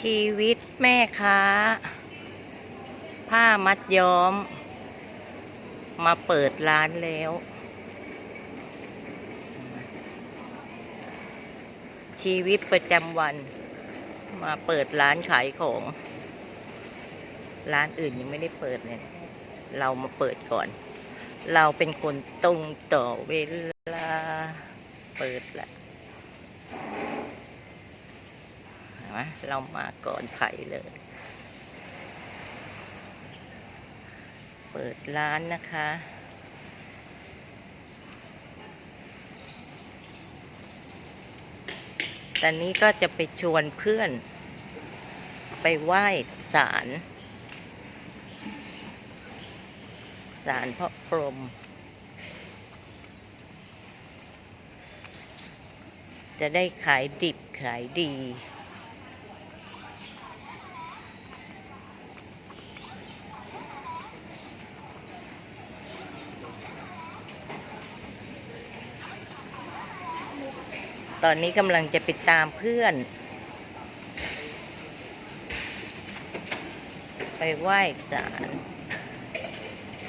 ชีวิตแม่ค้า ผ้ามัดย้อม มาเปิดร้านแล้ว ชีวิตประจำวัน มาเปิดร้านขายของ ร้านอื่นยังไม่ได้เปิดเนี่ย เรามาเปิดก่อน เราเป็นคนตรงต่อเวลา เปิดแหละเห็ นไหมเรามาก่อนใครเลย เปิดร้านนะคะ ตอนนี้ก็จะไปชวนเพื่อน ไปไหว้ศาลศาลพระพรหมจะได้ขายดิบขายดี ตอนนี้กำลังจะไปตามเพื่อน ไปไหว้ศาล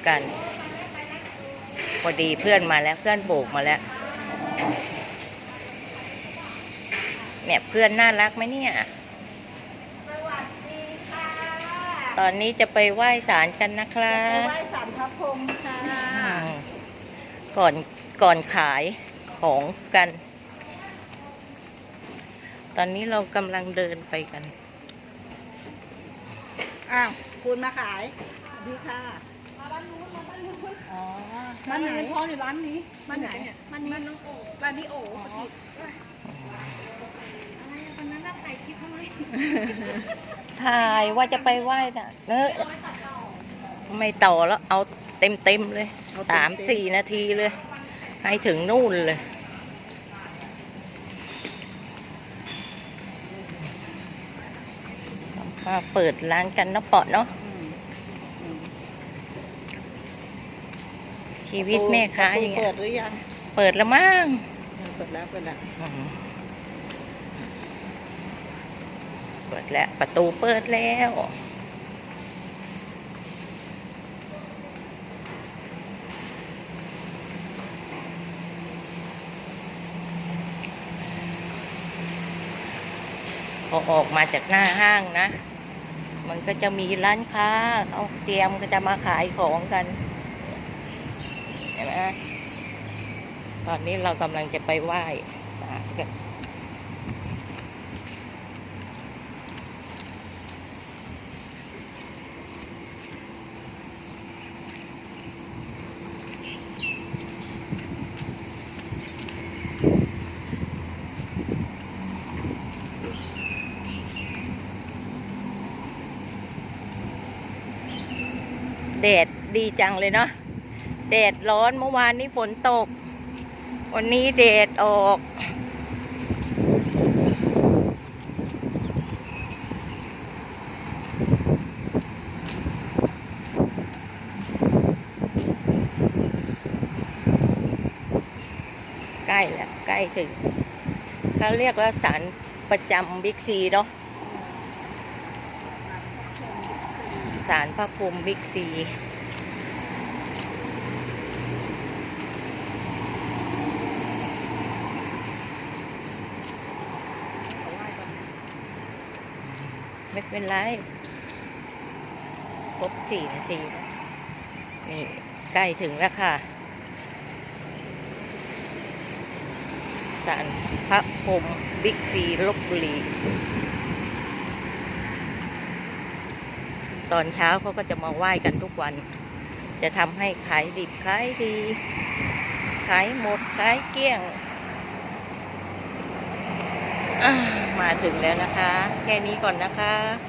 กัน พอดีเพื่อนมาแล้วเพื่อนโบกมาแล้ว เนี่ยเพื่อนน่ารักไหมเนี่ยสวัสดีค่ะตอนนี้จะไปไหว้ศาลกันนะครัไปบไหว้สารพระพรหมค่ะอืมก่อนก่อนขายของกันต อนนี้เรากำลังเดินไปกัน อ้าว คุณมาขายสวัสดีค่ะ มาบ้านนู้นมาบ้านนู้นอ๋อมาไหนเงินทองอยู่ร้านนี้มาไหนมานี้บ้านน้องโอ๋ร้านนี้โอ๋ผิดอะไรอะตอนนั้นน่ะถ่ายคลิปทำไมถ่ายว่าจะไปไหว้ศาลเออไม่ต่อแล้วเอาเต็มเต็มๆเลยสามสี่นาทีเลย ให้ถึงนู่นเลย มาเปิดร้านกันเนาะเปาะเนาะอืมอืมชีวิตแม่ค้าอย่างเปิเงี้ยดหรือยัง เปิดแล้วมั้งเปิดแล้วเปิดแล้วอืมเปิดแล้ว ประตูเปิดแล้วพอออกมาจากหน้าห้างนะ มันก็จะมีร้านค้าเขาเตรียมก็จะมาขายของกันเห็นไหมตอนนี้เรากำลังจะไปไหว้ แดดดีจังเลยเนาะแดดร้อนเมื่อวานนี้ฝนตก วันนี้แดดออก ใกล้แล้วใกล้ถึงเขาเรียกว่าสารประจำบิ๊กซีเนาะ สารพระภูมิบิ๊กซีไม่เป็นไร ครบสี่นาที นี่ ใกล้ถึงแล้วค่ะสารพระพรหมบิ๊กซีลบบุรี ตอนเช้าเขาก็จะมาไหว้กันทุกวัน จะทำให้ขายดิบขายดี ขายหมดขายเกลี้ยง มาถึงแล้วนะคะ แค่นี้ก่อนนะคะ